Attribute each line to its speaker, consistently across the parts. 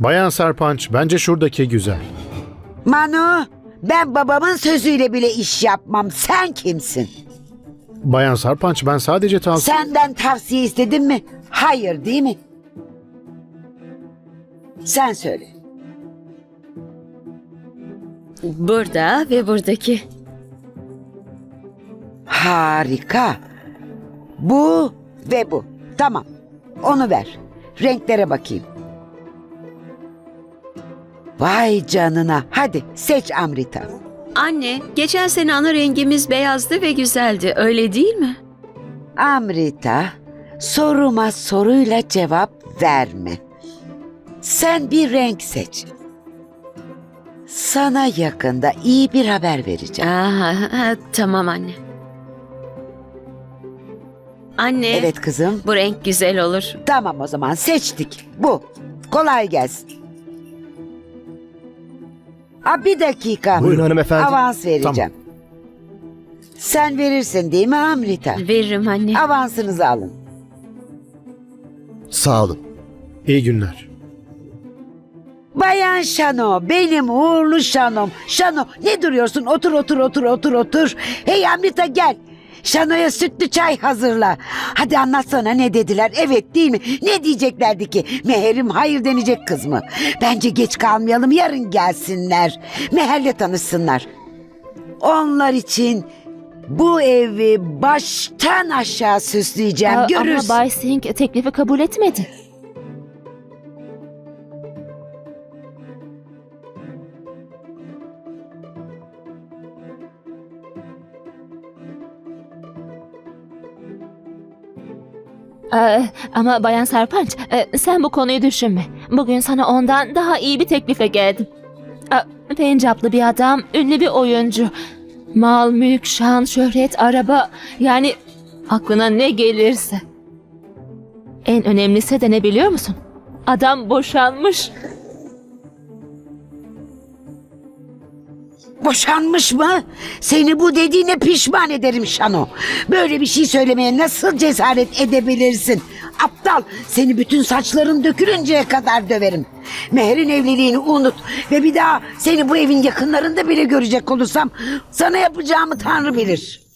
Speaker 1: Bayan Sarpanç, bence şuradaki güzel.
Speaker 2: Manu, ben babamın sözüyle bile iş yapmam. Sen kimsin?
Speaker 1: Bayan Sarpanç, ben sadece tavsiye...
Speaker 2: Senden tavsiye istedim mi? Hayır değil mi? Sen söyle.
Speaker 3: Burada ve buradaki.
Speaker 2: Harika. Bu ve bu. Tamam. Onu ver. Renklere bakayım. Vay canına. Hadi seç Amrita.
Speaker 3: Anne, geçen sene ana rengimiz beyazdı ve güzeldi. Öyle değil mi?
Speaker 2: Amrita, soruma soruyla cevap verme. Sen bir renk seç. Sana yakında iyi bir haber vereceğim.
Speaker 3: Aa, ha, tamam anne. Anne,
Speaker 2: Evet kızım.
Speaker 3: bu renk güzel olur.
Speaker 2: Tamam o zaman seçtik. Bu. Kolay gelsin. Aa, bir dakika.
Speaker 4: Buyurun hanımefendi.
Speaker 2: Avans vereceğim. Sen verirsin değil mi Amrita?
Speaker 3: Veririm anne.
Speaker 2: Avansınızı alın.
Speaker 4: Sağ olun.
Speaker 1: İyi günler.
Speaker 2: Bayan Şano, benim uğurlu Şano'm. Şano, ne duruyorsun? Otur, otur, otur, otur, otur. Hey Amrita gel. Şano'ya sütlü çay hazırla. Hadi anlatsana ne dediler? Evet değil mi? Ne diyeceklerdi ki? Meherim hayır denecek kız mı? Bence geç kalmayalım, yarın gelsinler. Meherle tanışsınlar. Onlar için bu evi baştan aşağı süsleyeceğim.
Speaker 5: Aa,
Speaker 2: Görürsün.
Speaker 5: Ama Bay Singh teklifi kabul etmedi. Ee, ama Bayan Sarpanç, e, sen bu konuyu düşünme. Bugün sana ondan daha iyi bir teklife geldim. Ee, Pencaplı bir adam, ünlü bir oyuncu. Mal, mülk, şan, şöhret, araba... Yani aklına ne gelirse. En önemlisi de ne biliyor musun? Adam boşanmış.
Speaker 2: Boşanmış mı? Seni bu dediğine pişman ederim Şano. Böyle bir şey söylemeye nasıl cesaret edebilirsin? Aptal seni bütün saçların dökülünceye kadar döverim. Meher'in evliliğini unut ve bir daha seni bu evin yakınlarında bile görecek olursam sana yapacağımı Tanrı bilir.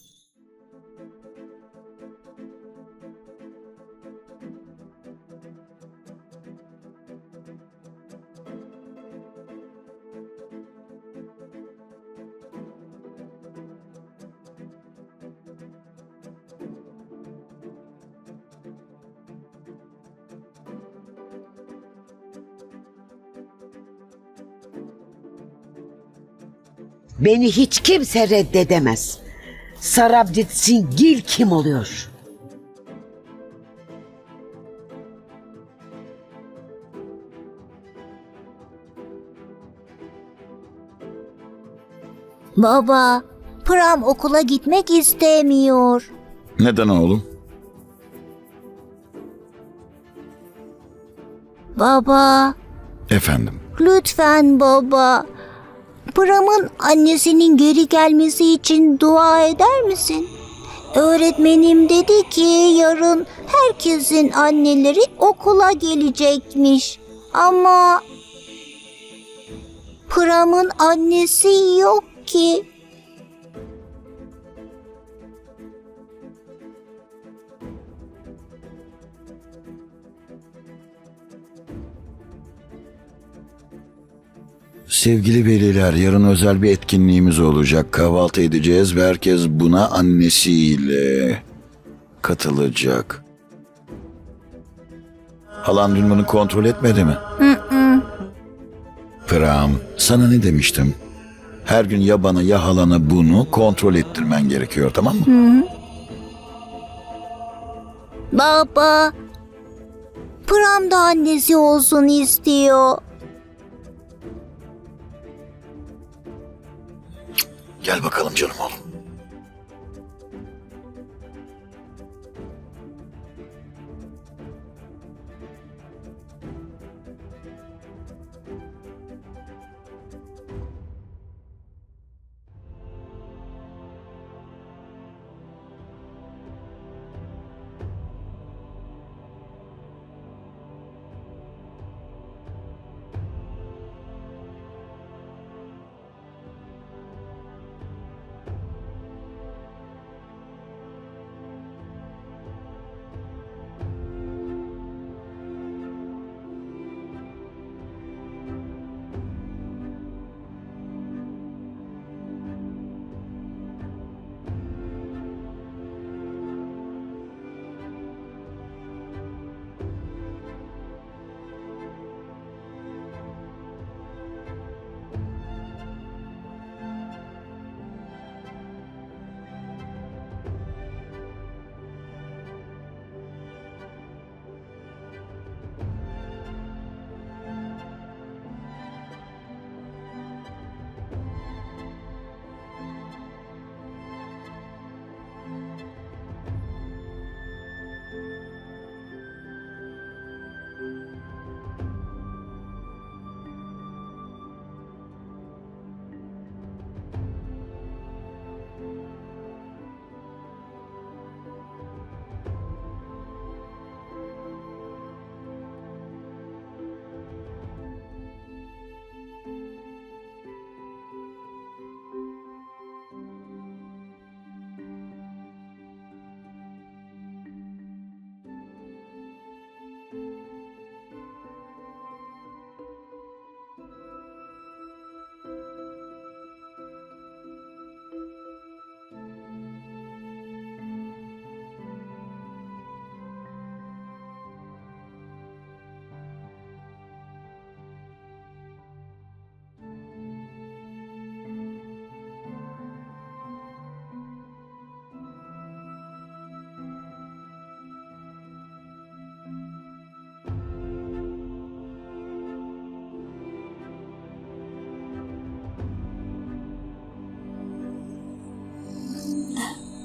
Speaker 2: Beni hiç kimse reddedemez. Sarabjit Singil kim oluyor?
Speaker 6: Baba, Pram okula gitmek istemiyor.
Speaker 7: Neden oğlum?
Speaker 6: Baba,
Speaker 7: Efendim.
Speaker 6: lütfen baba. Pram'ın annesinin geri gelmesi için dua eder misin? Öğretmenim dedi ki yarın herkesin anneleri okula gelecekmiş. Ama Pram'ın annesi yok ki.
Speaker 7: Sevgili veliler, yarın özel bir etkinliğimiz olacak. Kahvaltı edeceğiz ve herkes buna annesiyle katılacak. Halan dün bunu kontrol etmedi mi? Pram, sana ne demiştim? Her gün ya bana ya halana bunu kontrol ettirmen gerekiyor tamam mı?
Speaker 6: Baba, Pram da annesi olsun istiyor.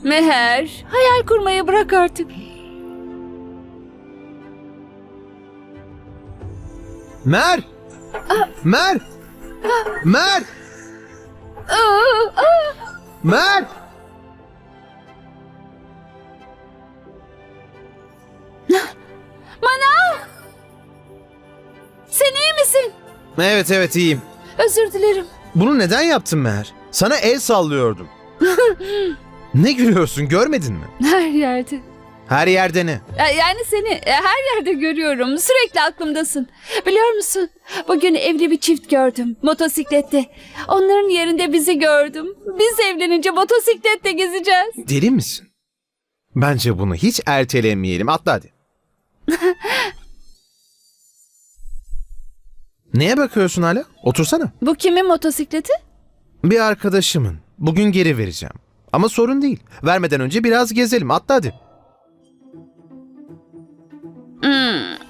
Speaker 4: Meher, hayal kurmayı bırak artık.
Speaker 8: Mer! Mer! Mer! Mer!
Speaker 4: Sen iyi misin?
Speaker 8: Evet evet iyiyim.
Speaker 4: Özür dilerim.
Speaker 8: Bunu neden yaptın Meher? Sana el sallıyordum. ne gülüyorsun görmedin mi?
Speaker 4: Her yerde.
Speaker 8: Her yerde ne?
Speaker 4: Ya- Yani seni e, her yerde görüyorum. Sürekli aklımdasın. Biliyor musun? Bugün evli bir çift gördüm. Motosiklette. Onların yerinde bizi gördüm. Biz evlenince motosiklette gezeceğiz.
Speaker 8: Deli misin? Bence bunu hiç ertelemeyelim. Atla hadi. Neye bakıyorsun hala? Otursana.
Speaker 4: Bu kimin motosikleti?
Speaker 8: Bir arkadaşımın. Bugün geri vereceğim. Ama sorun değil. Vermeden önce biraz gezelim. Atla hadi.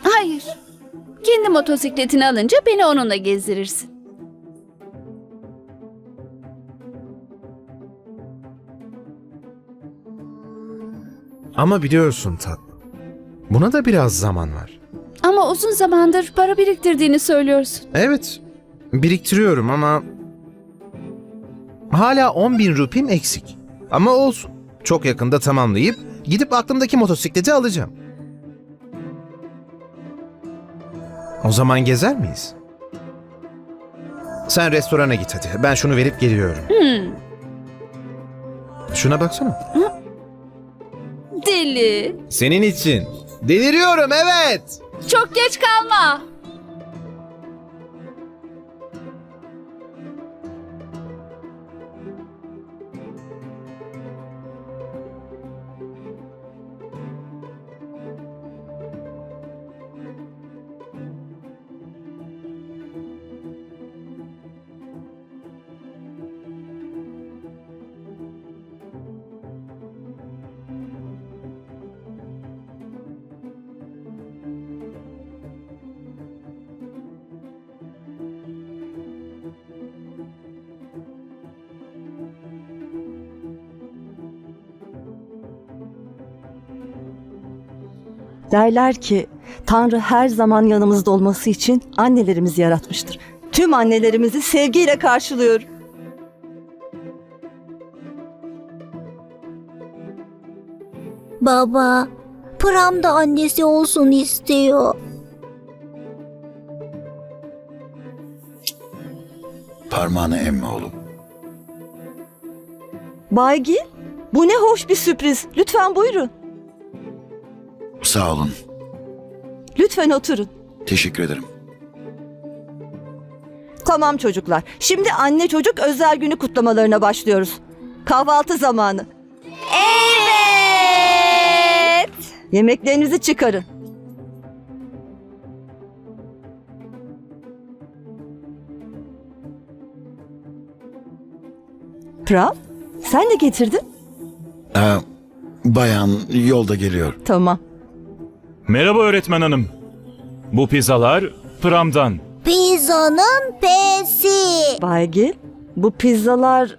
Speaker 4: Hayır. Kendi motosikletini alınca beni onunla gezdirirsin.
Speaker 8: Ama biliyorsun tatlım. Buna da biraz zaman var.
Speaker 4: Ama uzun zamandır para biriktirdiğini söylüyorsun.
Speaker 8: Evet. Biriktiriyorum ama... Hala 10 bin rupim eksik. Ama olsun. Çok yakında tamamlayıp gidip aklımdaki motosikleti alacağım. O zaman gezer miyiz? Sen restorana git hadi. Ben şunu verip geliyorum. Şuna baksana.
Speaker 4: Deli.
Speaker 8: Senin için. Deliriyorum evet.
Speaker 4: Çok geç kalma.
Speaker 9: Derler ki Tanrı her zaman yanımızda olması için annelerimizi yaratmıştır. Tüm annelerimizi sevgiyle karşılıyorum.
Speaker 6: Baba, Pram da annesi olsun istiyor.
Speaker 7: Parmağını emme oğlum.
Speaker 9: Baygil, bu ne hoş bir sürpriz. Lütfen buyurun.
Speaker 7: Sağ olun.
Speaker 9: Lütfen oturun.
Speaker 7: Teşekkür ederim.
Speaker 9: Tamam çocuklar. Şimdi anne çocuk özel günü kutlamalarına başlıyoruz. Kahvaltı zamanı. Evet. Yemeklerinizi çıkarın. Prav, sen de getirdin.
Speaker 7: Ee, bayan yolda geliyor.
Speaker 9: Tamam.
Speaker 10: Merhaba öğretmen hanım. Bu pizzalar Pram'dan.
Speaker 6: Pizzanın pesi.
Speaker 9: Baygil, bu pizzalar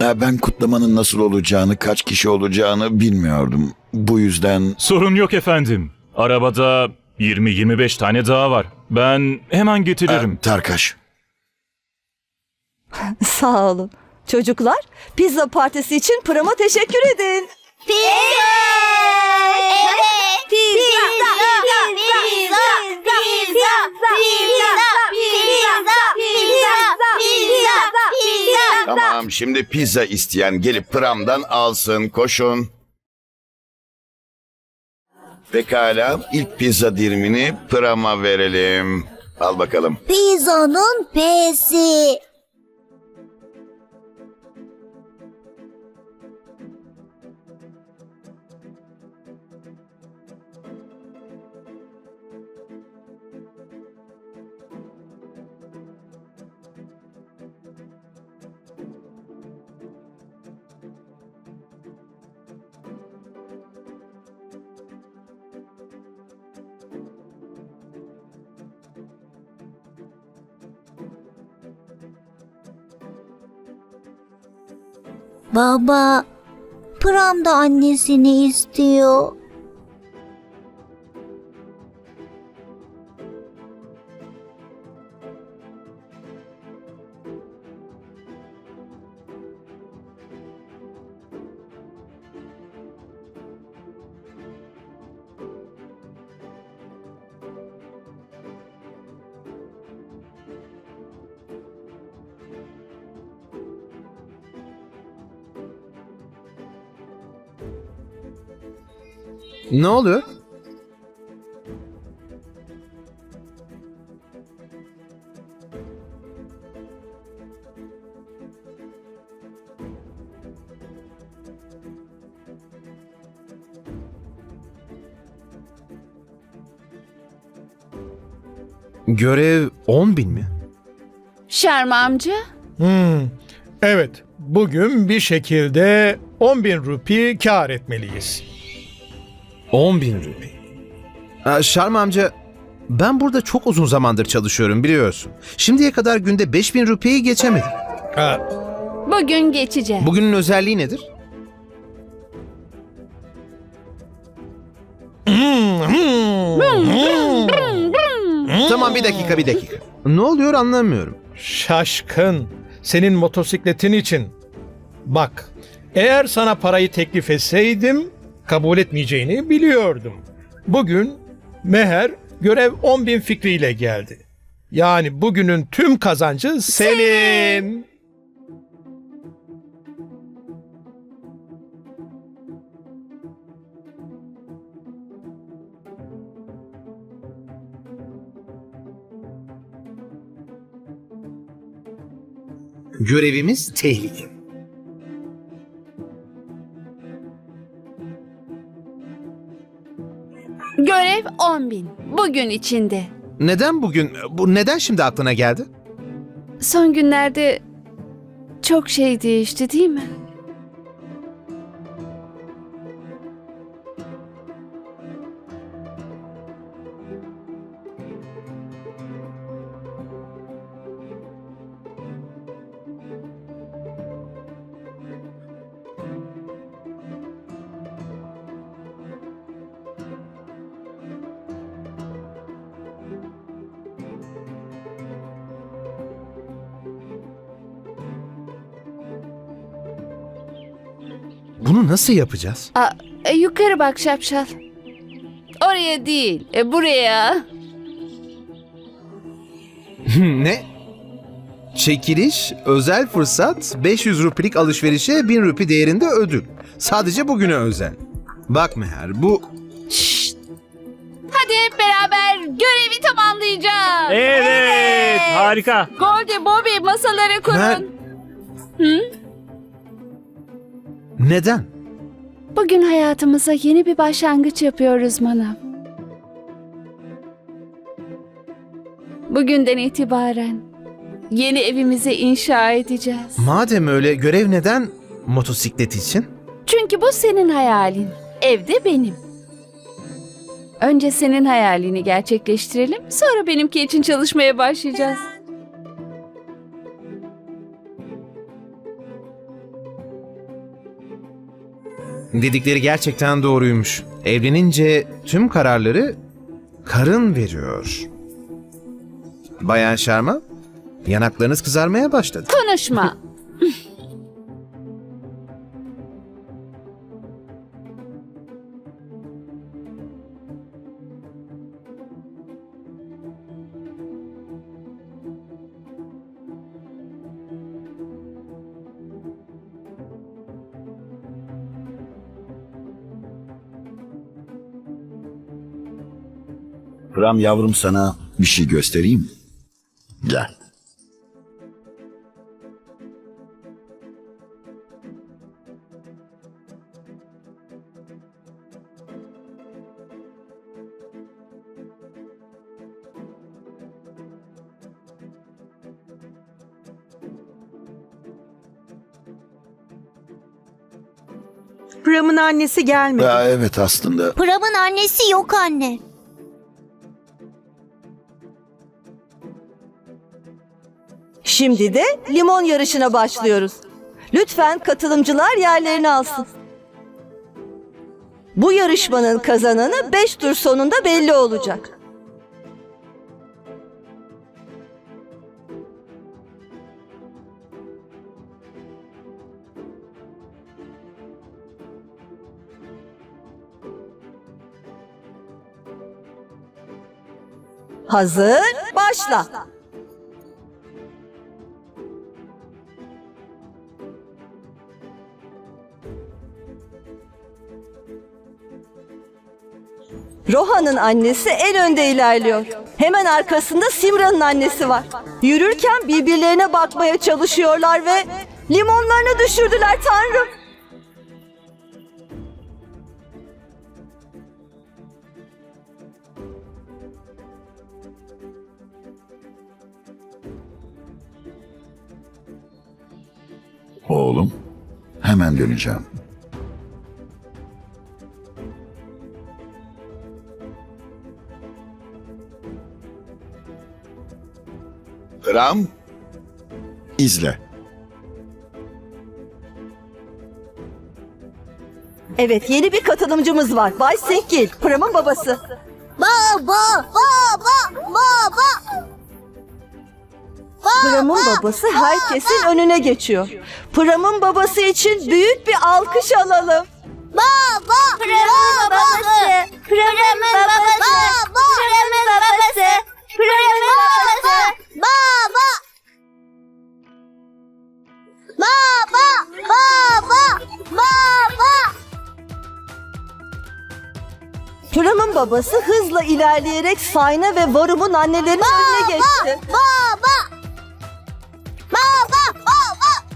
Speaker 7: Ee, ben kutlamanın nasıl olacağını, kaç kişi olacağını bilmiyordum. Bu yüzden
Speaker 10: Sorun yok efendim. Arabada 20-25 tane daha var. Ben hemen getiririm.
Speaker 7: Ee, Tarkaş.
Speaker 9: Sağ olun. Çocuklar, pizza partisi için Pram'a teşekkür edin.
Speaker 6: Pizza.
Speaker 11: Tamam şimdi pizza isteyen gelip pramdan alsın koşun. Pekala ilk pizza dilimini prama verelim. Al bakalım.
Speaker 6: Pizzanın P'si. Baba, Pram da annesini istiyor.
Speaker 8: Ne oluyor? Görev 10 bin mi?
Speaker 4: Şerma amca.
Speaker 12: Hmm, evet, bugün bir şekilde 10 bin rupi kar etmeliyiz.
Speaker 8: 10 bin rupi. Aa, Şarm amca, ben burada çok uzun zamandır çalışıyorum biliyorsun. Şimdiye kadar günde 5 bin rupiyi geçemedim.
Speaker 12: Ha,
Speaker 4: Bugün geçeceğim.
Speaker 8: Bugünün özelliği nedir? Tamam bir dakika bir dakika. Ne oluyor anlamıyorum.
Speaker 12: şaşkın, senin motosikletin için. Bak, eğer sana parayı teklif etseydim kabul etmeyeceğini biliyordum. Bugün Meher görev 10 bin fikriyle geldi. Yani bugünün tüm kazancı senin.
Speaker 8: Görevimiz tehlike.
Speaker 4: Görev 10 bin. Bugün içinde.
Speaker 8: Neden bugün, bu neden şimdi aklına geldi?
Speaker 4: Son günlerde çok şey değişti değil mi?
Speaker 8: Bunu nasıl yapacağız?
Speaker 4: Aa, e, yukarı bak şapşal. Oraya değil, e, buraya.
Speaker 8: ne? Çekiliş, özel fırsat, 500 rupilik alışverişe 1000 rupi değerinde ödül. Sadece bugüne özel. Bak Meher, bu
Speaker 4: Şşt. Hadi hep beraber görevi tamamlayacağız.
Speaker 10: Evet, harika.
Speaker 4: Goldie, Bobby masaları kurun.
Speaker 8: Mer- neden?
Speaker 4: Bugün hayatımıza yeni bir başlangıç yapıyoruz Manav. Bugünden itibaren yeni evimizi inşa edeceğiz.
Speaker 8: Madem öyle görev neden motosiklet için?
Speaker 4: Çünkü bu senin hayalin. Evde benim. Önce senin hayalini gerçekleştirelim, sonra benimki için çalışmaya başlayacağız.
Speaker 8: Dedikleri gerçekten doğruymuş. Evlenince tüm kararları karın veriyor. Bayan Şarma, yanaklarınız kızarmaya başladı.
Speaker 4: Konuşma.
Speaker 7: Pram yavrum sana bir şey göstereyim mi? Gel.
Speaker 9: Pram'ın annesi gelmedi.
Speaker 7: Ya evet aslında.
Speaker 6: Pram'ın annesi yok anne.
Speaker 9: Şimdi de limon yarışına başlıyoruz. Lütfen katılımcılar yerlerini alsın. Bu yarışmanın kazananı 5 tur sonunda belli olacak. Hazır, başla. Rohan'ın annesi en önde ilerliyor. Hemen arkasında Simra'nın annesi var. Yürürken birbirlerine bakmaya çalışıyorlar ve limonlarını düşürdüler tanrım.
Speaker 7: Oğlum, hemen döneceğim.
Speaker 11: Ram,
Speaker 7: İzle.
Speaker 9: Evet yeni bir katılımcımız var. Bay Senkil, Pram'ın babası.
Speaker 6: Baba, baba, baba.
Speaker 9: Pram'ın babası herkesin önüne geçiyor. Pram'ın babası için büyük bir alkış alalım.
Speaker 6: Baba, Pram'ın babası. Pram'ın babası. Pram'ın babası. Pram'ın babası. Baba, baba.
Speaker 9: Pram'ın babası hızla ilerleyerek Sayna ve Varum'un annelerinin önüne geçti.
Speaker 6: Baba. Baba, baba.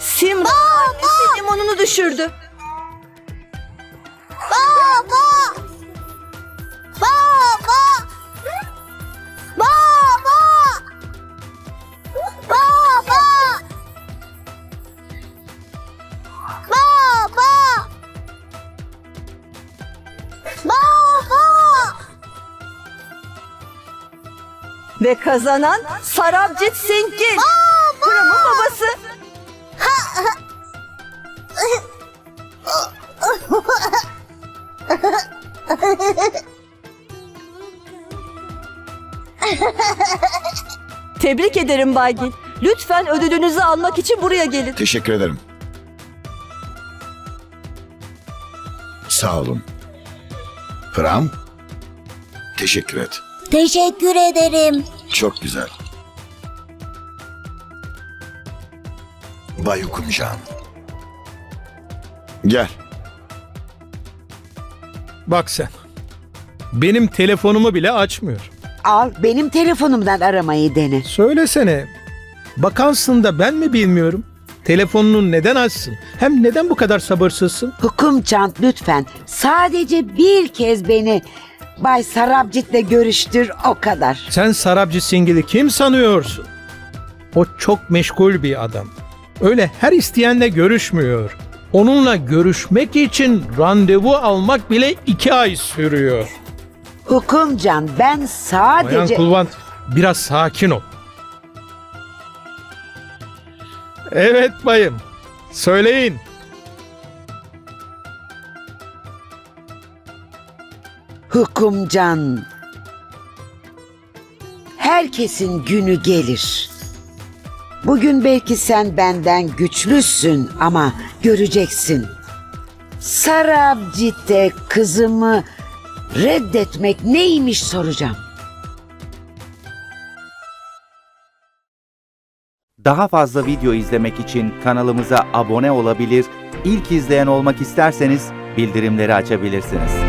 Speaker 9: Simra annesi limonunu düşürdü. Ve kazanan Sarabjit Singil. Pram'ın babası. Tebrik ederim Baygil. Lütfen ödülünüzü almak için buraya gelin.
Speaker 7: Teşekkür ederim. Sağ olun. Pram, teşekkür et.
Speaker 6: Teşekkür ederim.
Speaker 7: Çok güzel. Bay Hukumcan. Gel.
Speaker 12: Bak sen. Benim telefonumu bile açmıyor.
Speaker 2: Al benim telefonumdan aramayı dene.
Speaker 12: Söylesene. Bakansın da ben mi bilmiyorum? Telefonunu neden açsın? Hem neden bu kadar sabırsızsın?
Speaker 2: Hukum Çant lütfen sadece bir kez beni Bay Sarabcit'le görüştür o kadar.
Speaker 12: Sen Sarabci Singil'i kim sanıyorsun? O çok meşgul bir adam. Öyle her isteyenle görüşmüyor. Onunla görüşmek için randevu almak bile iki ay sürüyor.
Speaker 2: Hukumcan ben
Speaker 12: Bayan
Speaker 2: sadece...
Speaker 12: Kulvant biraz sakin ol. Evet bayım. Söyleyin.
Speaker 2: Hukumcan. Herkesin günü gelir. Bugün belki sen benden güçlüsün ama göreceksin. Sarabcit'e kızımı reddetmek neymiş soracağım.
Speaker 13: Daha fazla video izlemek için kanalımıza abone olabilir, ilk izleyen olmak isterseniz bildirimleri açabilirsiniz.